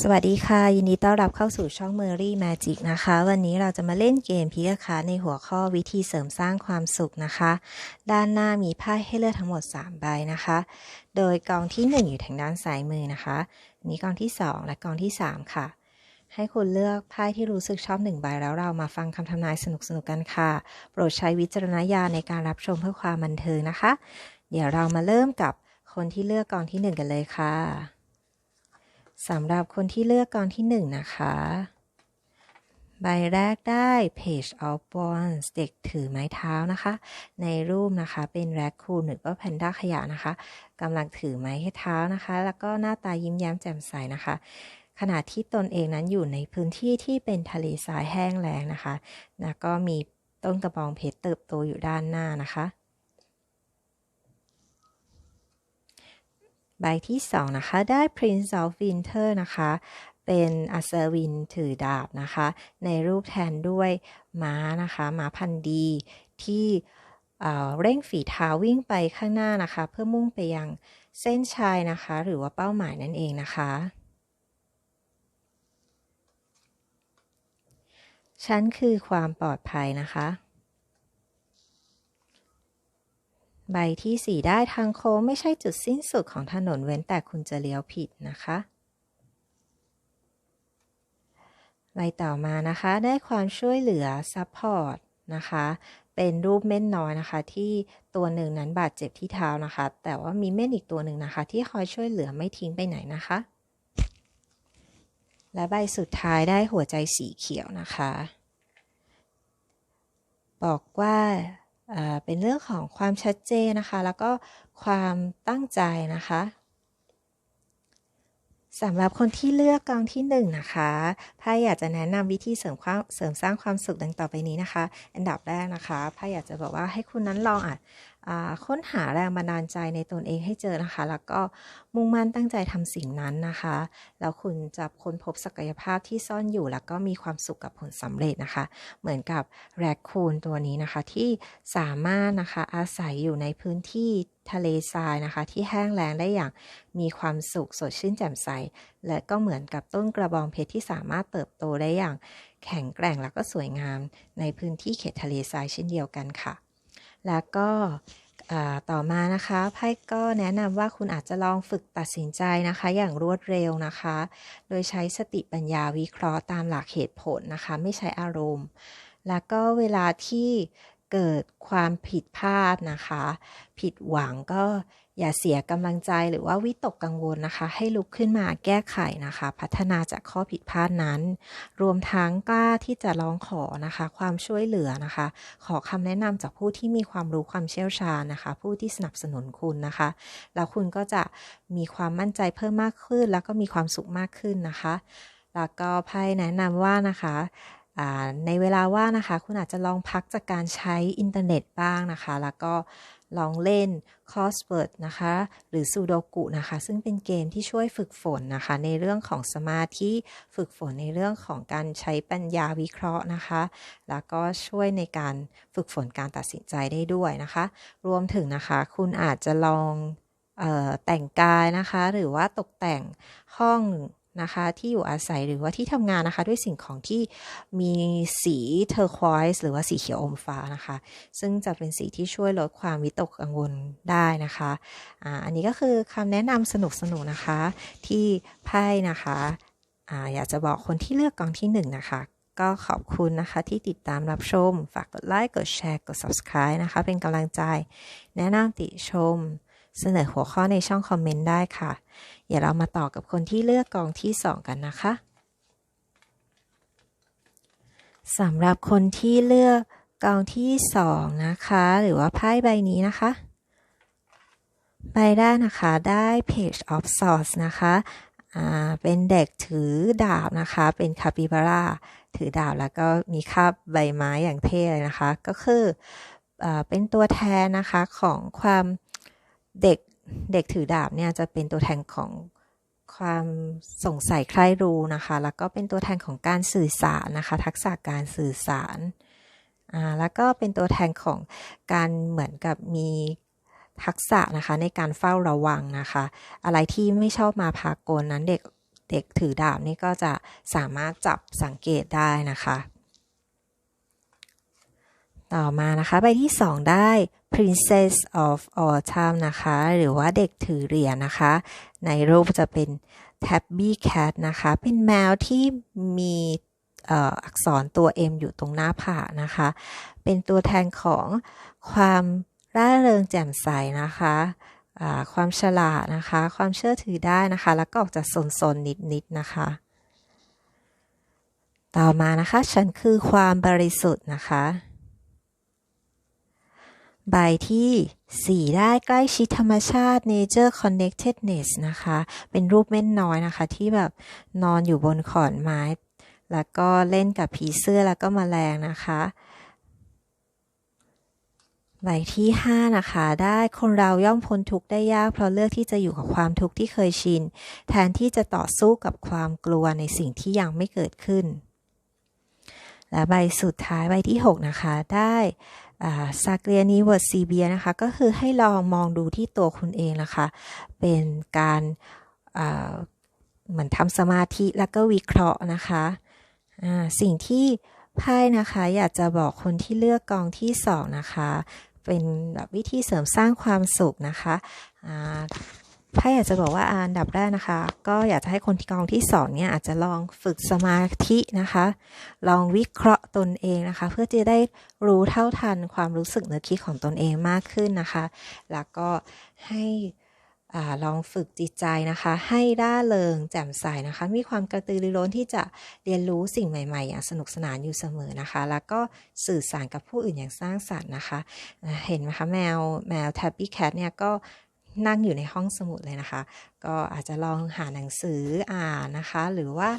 สวัสดีค่ะ ยินดีต้อนรับเข้าสู่ช่อง Merry Magic นะคะ วันนี้เราจะมาเล่นเกมพิกาคาในหัวข้อวิธีเสริมสร้างความสุขนะคะ ด้านหน้ามีไพ่ให้เลือกทั้งหมด 3 ใบนะคะ โดยกองที่ 1 อยู่ทางด้านซ้ายมือนะคะนนี้กองที่ 2 และกองที่ 3 ค่ะ ให้คุณเลือกไพ่ที่รู้สึกชอบหนึ่งใบแล้วเรามาฟังคำทำนายสนุกๆกันค่ะ โปรดใช้วิจารณญาณในการรับชมเพื่อความบันเทิงนะคะ เดี๋ยวเรามาเริ่มกับคนที่เลือกกองที่ 1 กันเลยค่ะ สำหรับคนที่เลือกกองที่หนึ่งนะคะ ใบแรกได้ Page of Wands เด็กถือไม้เท้านะคะ ในรูปนะคะเป็นแรคคูนหรือว่าแพนด้าขยะนะคะกำลังถือไม้เท้านะคะ แล้วก็หน้าตายิ้มแย้มแจ่มใสนะคะขณะที่ตนเองนั้นอยู่ในพื้นที่ที่เป็นทะเลทรายแห้งแล้งนะคะ แล้วก็มีต้นกระบองเพชรเติบโตอยู่ด้านหน้านะคะ ใบที่ 2 นะคะ ได้ Prince of Winter นะคะ เป็นอัศวินถือดาบนะคะ ในรูปแทนด้วยม้านะคะม้าพันธุ์ดีที่เร่งฝีเท้าวิ่งไปข้างหน้านะคะ เพื่อมุ่งไปยังเส้นชัยนะคะ หรือว่าเป้าหมายนั่นเองนะคะ ฉันคือความปลอดภัยนะคะ ใบที่ 4 ได้ทางโค้งไม่ใช่จุดสิ้นสุดของถนนเว้นแต่คุณจะเลี้ยวผิดนะคะใบต่อมานะคะได้ความช่วยเหลือซัพพอร์ตนะคะ เป็นรูปเม่นน้อยนะคะ ที่ตัวหนึ่งนั้นบาดเจ็บที่เท้านะคะ แต่ว่ามีเม่นอีกตัวหนึ่งนะคะ ที่คอยช่วยเหลือไม่ทิ้งไปไหนนะคะ และใบสุดท้ายได้หัวใจสีเขียวนะคะ บอกว่า เป็นเรื่องของความชัดเจนนะคะ แล้วก็ความตั้งใจนะคะสำหรับคนที่เลือกกองที่1นนะคะพ้าอยากจะแนะนำวิธีเสริมความเสริมสร้างความสุขดังต่อไปนี้นะคะ อันดับแรกนะคะพ้าอยากจะบอกว่าให้คุณนั้นลองอะ ค้นหาแรงบันดาลใจในตนเองให้เจอนะคะ แล้วก็มุ่งมั่นตั้งใจทำสิ่งนั้นนะคะ แล้วคุณจะค้นพบศักยภาพที่ซ่อนอยู่ แล้วก็มีความสุขกับผลสำเร็จนะคะ เหมือนกับแรคคูนตัวนี้นะคะ ที่สามารถนะคะอาศัยอยู่ในพื้นที่ทะเลทรายนะคะ ที่แห้งแล้งได้อย่างมีความสุขสดชื่นแจ่มใส และก็เหมือนกับต้นกระบองเพชรที่สามารถเติบโตได้อย่าง แข็งแกร่งและก็สวยงาม ในพื้นที่เขตทะเลทรายเช่นเดียวกันค่ะ แล้วก็ต่อมานะคะไพ่ก็แนะนำว่าคุณอาจจะลองฝึกตัดสินใจนะคะ อย่างรวดเร็วนะคะ โดยใช้สติปัญญาวิเคราะห์ตามหลักเหตุผลนะคะ ไม่ใช้อารมณ์ แล้วก็เวลาที่เกิดความผิดพลาดนะคะ ผิดหวังก็ อย่าเสียกำลังใจหรือว่าวิตกกังวลนะคะ ให้ลุกขึ้นมาแก้ไขนะคะ พัฒนาจากข้อผิดพลาดนั้น รวมทั้งกล้าที่จะร้องขอนะคะ ความช่วยเหลือนะคะ ขอคำแนะนำจากผู้ที่มีความรู้ความเชี่ยวชาญนะคะ ผู้ที่สนับสนุนคุณนะคะ แล้วคุณก็จะมีความมั่นใจเพิ่มมากขึ้น แล้วก็มีความสุขมากขึ้นนะคะ แล้วก็ไพ่แนะนำว่านะคะในเวลาว่างนะคะ คุณอาจจะลองพักจากการใช้อินเทอร์เน็ตบ้างนะคะ แล้วก็ ลองเล่นคอสเวิร์ดนะคะ หรือซูโดกุนะคะ ซึ่งเป็นเกมที่ช่วยฝึกฝนนะคะ ในเรื่องของสมาธิ ฝึกฝนในเรื่องของการใช้ปัญญาวิเคราะห์นะคะ แล้วก็ช่วยในการฝึกฝนการตัดสินใจได้ด้วยนะคะ รวมถึงนะคะคุณอาจจะลองออแต่งกายนะคะ หรือว่าตกแต่งห้อง นะคะที่อยู่อาศัยหรือว่าที่ทำงานนะคะ ด้วยสิ่งของที่มีสีเทอร์ควอยส์หรือว่าสีเขียวอมฟ้านะคะ ซึ่งจะเป็นสีที่ช่วยลดความวิตกกังวลได้นะคะอ่าอันนี้ก็คือคำแนะนำสนุกๆนะคะ ที่ไพ่นะคะอ่าอยากจะบอกคนที่เลือกกองที่1นนะคะก็ขอบคุณนะคะที่ติดตามรับชม ฝากกดไลค์กดแชร์กด subscribe นะคะ เป็นกำลังใจ แนะนำติชม เสนอหัวข้อในช่องคอมเมนต์ได้ค่ะ เดี๋ยวเรามาต่อกับคนที่เลือกกองที่ 2 กันนะคะสำหรับคนที่เลือกกองที่ 2 นะคะ หรือว่าไพ่ใบนี้นะคะใบแรกนะคะได้ Page of Swords นะคะเป็นเด็กถือดาบนะคะ เป็นคาปิบาร่าถือดาบแล้วก็มีคาบใบไม้อย่างเท่เลยนะคะ ก็คืออเป็นตัวแทนนะคะของความ เด็กเด็กถือดาบเนี่ยจะเป็นตัวแทนของความสงสัยใคร่รู้นะคะ แล้วก็เป็นตัวแทนของการสื่อสารนะคะ ทักษะการสื่อสารอ่าแล้วก็เป็นตัวแทนของการเหมือนกับมีทักษะนะคะในการเฝ้าระวังนะคะ อะไรที่ไม่ชอบมาพากลนั้นเด็กเด็กถือดาบนี่ก็จะสามารถจับสังเกตได้นะคะ ต่อมานะคะใบที่ 2 ได้ Princess of Autumn นะคะ หรือว่าเด็กถือเหรียญนะคะ ในรูปจะเป็น Tabby Cat นะคะ เป็นแมวที่มีอักษรตัว M อยู่ตรงหน้าผากนะคะ เป็นตัวแทนของความร่าเริงแจ่มใสนะคะความฉลาดนะคะ ความเชื่อถือได้นะคะ แล้วก็ออกจากสนๆนิดๆนะคะ ต่อมานะคะ ฉันคือความบริสุทธิ์นะคะ ใบที่ 4 ได้ใกล้ชิดธรรมชาติ nature connectedness นะคะ เป็นรูปเม่นน้อยนะคะ ที่แบบนอนอยู่บนขอนไม้ แล้วก็เล่นกับผีเสื้อแล้วก็มแมลงนะคะใบที่ 5 นะคะ ได้คนเราย่อมพ้นทุกข์ได้ยาก เพราะเลือกที่จะอยู่กับความทุกข์ที่เคยชิน แทนที่จะต่อสู้กับความกลัวในสิ่งที่ยังไม่เกิดขึ้น และใบสุดท้ายใบที่ 6 นะคะ ได้ ซากเกียนีเวิร์ดซีเบียนะคะ ก็คือให้ลองมองดูที่ตัวคุณเองนะคะ เป็นการเหมือนทำสมาธิแล้วก็วิเคราะห์นะคะสิ่งที่ไพ่นะคะ อยากจะบอกคนที่เลือกกองที่สองนะคะ เป็นแบบวิธีเสริมสร้างความสุขนะคะ ถ้าอยากจะบอกว่าอันดับแรกนะคะ ก็อยากจะให้คนที่กองที่สองเนี่ยอาจจะลองฝึกสมาธินะคะ ลองวิเคราะห์ตนเองนะคะ เพื่อจะได้รู้เท่าทันความรู้สึกนึกคิดของตนเองมากขึ้นนะคะ แล้วก็ให้อลองฝึกจิตใจนะคะ ให้ร่าเริงแจ่มใสนะคะ มีความกระตือรือร้นที่จะเรียนรู้สิ่งใหม่ๆ อย่างสนุกสนานอยู่เสมอนะคะ แล้วก็สื่อสารกับผู้อื่นอย่างสร้างสรรค์นะคะ เห็นไหมคะแมวแมว Tabby Cat เนี่ยก็ นั่งอยู่ในห้องสมุดเลยนะคะ ก็อาจจะลองหาหนังสืออ่านนะคะ หรือว่า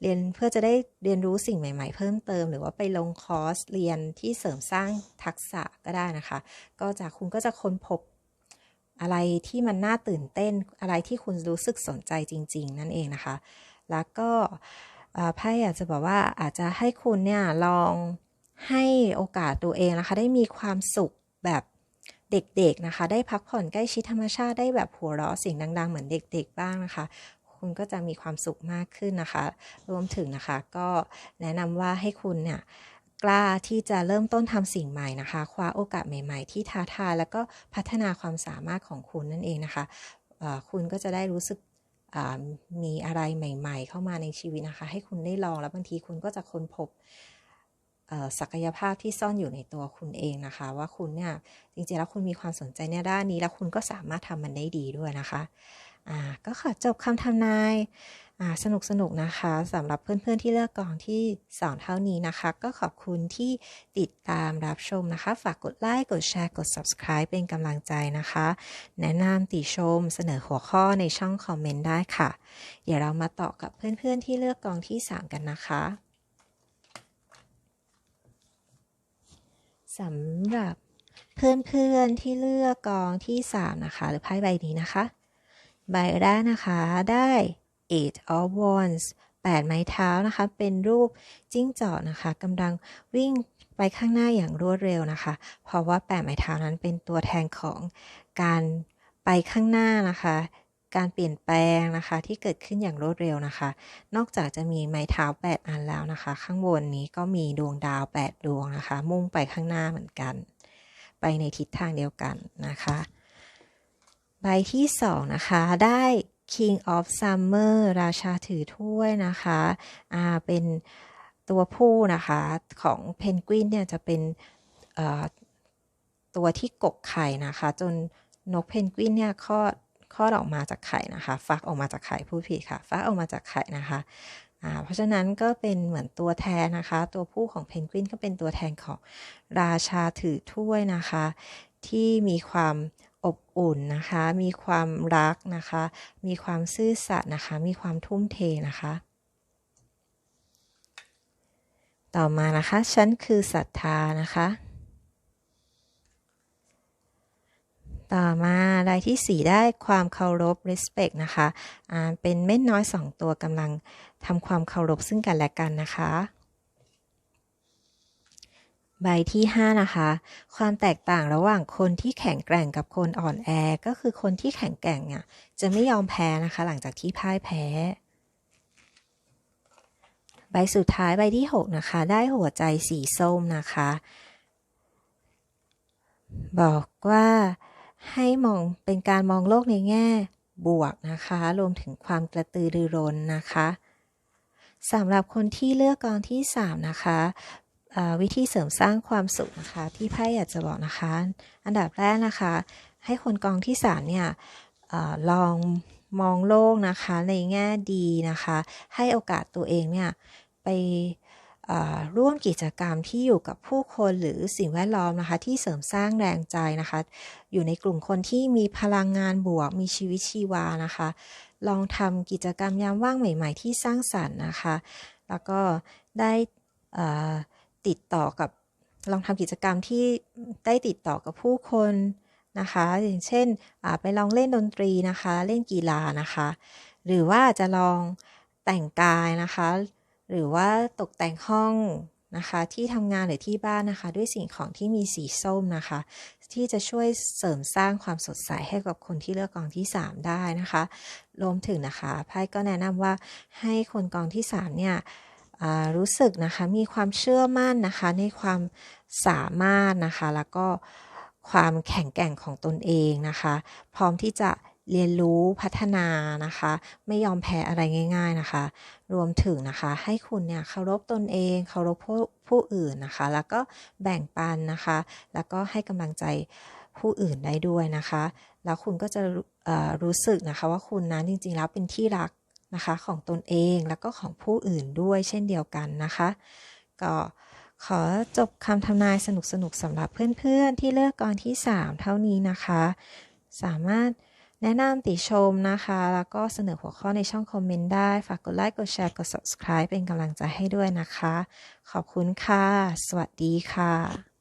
เรียนเพื่อจะได้เรียนรู้สิ่งใหม่ ๆ เพิ่มเติม หรือว่าไปลงคอร์สเรียนที่เสริมสร้างทักษะก็ได้นะคะ ก็จะคุณก็จะค้นพบอะไรที่มันน่าตื่นเต้นอะไรที่คุณรู้สึกสนใจจริง ๆ นั่นเองนะคะ แล้วก็ไพ่อยากจะบอกว่าอาจจะให้คุณเนี่ยลองให้โอกาสตัวเองนะคะ ได้มีความสุขแบบ เด็กๆนะคะ ได้พักผ่อนใกล้ชิดธรรมชาติได้แบบหัวเราะเสียงดัง ๆ เหมือนเด็ก ๆ บ้างนะคะคุณก็จะมีความสุขมากขึ้นนะคะ รวมถึงนะคะก็แนะนำว่าให้คุณเนี่ยกล้าที่จะเริ่มต้นทำสิ่งใหม่นะคะ คว้าโอกาสใหม่ ๆ ที่ท้าทายแล้วก็พัฒนาความสามารถของคุณนั่นเองนะคะคุณก็จะได้รู้สึกมีอะไรใหม่ ๆ เข้ามาในชีวิตนะคะ ให้คุณได้ลองแล้วบางทีคุณก็จะค้นพบ ศักยภาพที่ซ่อนอยู่ในตัวคุณเองนะคะ ว่าคุณเนี่ยจริงๆแล้วคุณมีความสนใจในด้านนี้ แล้วคุณก็สามารถทำมันได้ดีด้วยนะคะอ่าก็ขอจบคำทำนายสนุกสนุกนะคะสำหรับเพื่อนๆที่เลือกกองที่สอนเท่านี้นะคะ ก็ขอบคุณที่ติดตามรับชมนะคะ ฝากกดไลค์กดแชร์กด subscribe เป็นกำลังใจนะคะ แนะนำติชมเสนอหัวข้อในช่องคอมเมนต์ได้ค่ะ เดี๋ยวเรามาต่อกับเพื่อนๆที่เลือกกองที่ 3 กันนะคะ สำหรับเพื่อนๆที่เลือกกองที่ 3 นะคะ หรือไพ่ใบนี้นะคะ ใบแรกนะคะได้ eight of wands 8 ไม้เท้านะคะ เป็นรูปจิ้งจอกนะคะกำลังวิ่งไปข้างหน้าอย่างรวดเร็วนะคะ เพราะว่า 8 ไม้เท้านั้นเป็นตัวแทนของการไปข้างหน้านะคะ การเปลี่ยนแปลงนะคะที่เกิดขึ้นอย่างรวดเร็วนะคะ นอกจากจะมีไม้เท้า 8 อันแล้วนะคะ ข้างบนนี้ก็มีดวงดาว 8 ดวงนะคะ มุ่งไปข้างหน้าเหมือนกัน ไปในทิศทางเดียวกันนะคะ ใบที่ 2 นะคะ ได้ King of Summer ราชาถือถ้วยนะคะอ่าเป็นตัวผู้นะคะของเพนกวินเนี่ยจะเป็นตัวที่กกไข่นะคะ จนนกเพนกวินเนี่ยคลอด คลอดออกมาจากไข่นะคะ ฟักออกมาจากไข่ผู้ผิดค่ะ ฟักออกมาจากไข่นะคะเพราะฉะนั้นก็เป็นเหมือนตัวแทนนะคะ ตัวผู้ของเพนกวินก็เป็นตัวแทนของราชาถือถ้วยนะคะ ที่มีความอบอุ่นนะคะ มีความรักนะคะ มีความซื่อสัตย์นะคะ มีความทุ่มเทนะคะ ต่อมานะคะ ฉันคือศรัทธานะคะ ต่อมารายที่ 4 ได้ความเคารพ respect นะคะอ่าเป็นเม็ดน้อย 2 ตัวกำลังทำความเคารพซึ่งกันและกันนะคะ ใบที่ 5 นะคะ ความแตกต่างระหว่างคนที่แข็งแกร่งกับคนอ่อนแอ ก็คือคนที่แข็งแกร่งอะจะไม่ยอมแพ้นะคะ หลังจากที่พ่ายแพ้ ใบสุดท้ายใบที่ 6 นะคะ ได้หัวใจสีส้มนะคะ บอกว่า ให้มองเป็นการมองโลกในแง่บวกนะคะ รวมถึงความกระตือรือร้นนะคะสำหรับคนที่เลือกกองที่ 3 นะคะวิธีเสริมสร้างความสุขนะคะที่ไพ่อยากจะบอกนะคะ อันดับแรกนะคะ ให้คนกองที่3เนี่ยอลองมองโลกนะคะในแง่ดีนะคะ ให้โอกาสตัวเองเนี่ยไป ร่วมกิจกรรมที่อยู่กับผู้คนหรือสิ่งแวดล้อมนะคะ ที่เสริมสร้างแรงใจนะคะ อยู่ในกลุ่มคนที่มีพลังงานบวก มีชีวิตชีวานะคะ ลองทำกิจกรรมยามว่างใหม่ ๆ ที่สร้างสรรค์นะคะ แล้วก็ได้ติดต่อกับลองทำกิจกรรมที่ได้ติดต่อกับผู้คนนะคะ อย่างเช่นไปลองเล่นดนตรีนะคะ เล่นกีฬานะคะ หรือว่าจะลองแต่งกายนะคะ หรือว่าตกแต่งห้องนะคะที่ทำงานหรือที่บ้านนะคะ ด้วยสิ่งของที่มีสีส้มนะคะ ที่จะช่วยเสริมสร้างความสดใสให้กับคนที่เลือกกองที่ 3 ได้นะคะรวมถึงนะคะไพ่ก็แนะนำว่าให้คนกองที่ 3 เนี่ยรู้สึกนะคะมีความเชื่อมั่นนะคะในความสามารถนะคะ แล้วก็ความแข็งแกร่งของตนเองนะคะ พร้อมที่จะ เรียนรู้พัฒนานะคะ ไม่ยอมแพ้อะไรง่าย ๆนะคะ รวมถึงนะคะให้คุณเนี่ยเคารพตนเองเคารพผู้ผู้อื่นนะคะ แล้วก็แบ่งปันนะคะ แล้วก็ให้กำลังใจผู้อื่นได้ด้วยนะคะ แล้วคุณก็จะรู้สึกนะคะว่าคุณนั้นจริงๆแล้วเป็นที่รักนะคะของตนเองแล้วก็ของผู้อื่นด้วยเช่นเดียวกันนะคะ ก็ขอจบคำทำนายสนุกๆสำหรับเพื่อนๆที่เลือกกองที่ 3 เท่านี้นะคะ สามารถ แนะนำติชมนะคะ แล้วก็เสนอหัวข้อในช่องคอมเมนต์ได้ ฝากกดไลค์ กดแชร์ กด subscribe เป็นกำลังใจให้ด้วยนะคะ ขอบคุณค่ะ สวัสดีค่ะ